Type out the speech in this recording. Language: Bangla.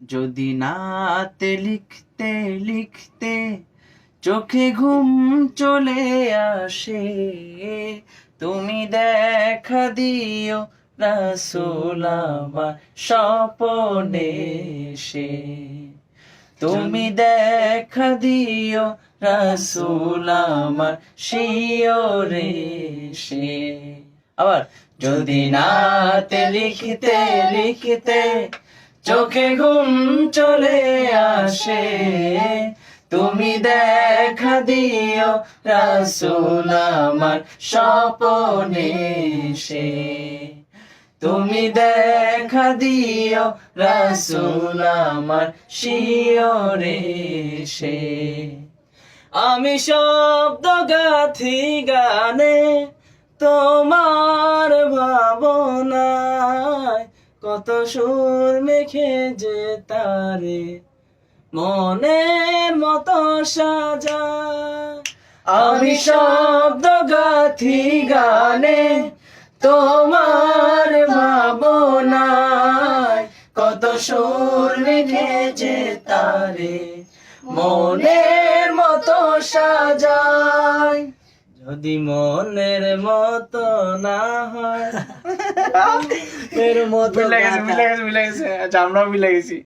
যদি নাতে লিখতে লিখতে চোখে ঘুম চলে আসে, তুমি দেখা দিও রাসূল আমার স্বপনে সে তুমি দেখা দিও রাসূল আমার সে আবার, যদি নাতে লিখতে লিখতে চোখে ঘুম চলে আসে। তুমি দেখা দিও রাসূল আমার স্বপনে সে তুমি দেখা দিও রাসূল আমার শিওরে সে আমি শব্দ গাথি গানে তোমার ভাবনায় কত সুর মেখে যে তারে মনের মতো সাজা। আমি শব্দ গাথি গানে তোমার ভাবনায় কত সুর মেখে যে তারে মনের মতো সাজায়। যদি মনের মত না হয় এর মতো মিলে গেছে মিলে গেছে মিলে গেছে আচ্ছা আমরাও মিলে গেছি।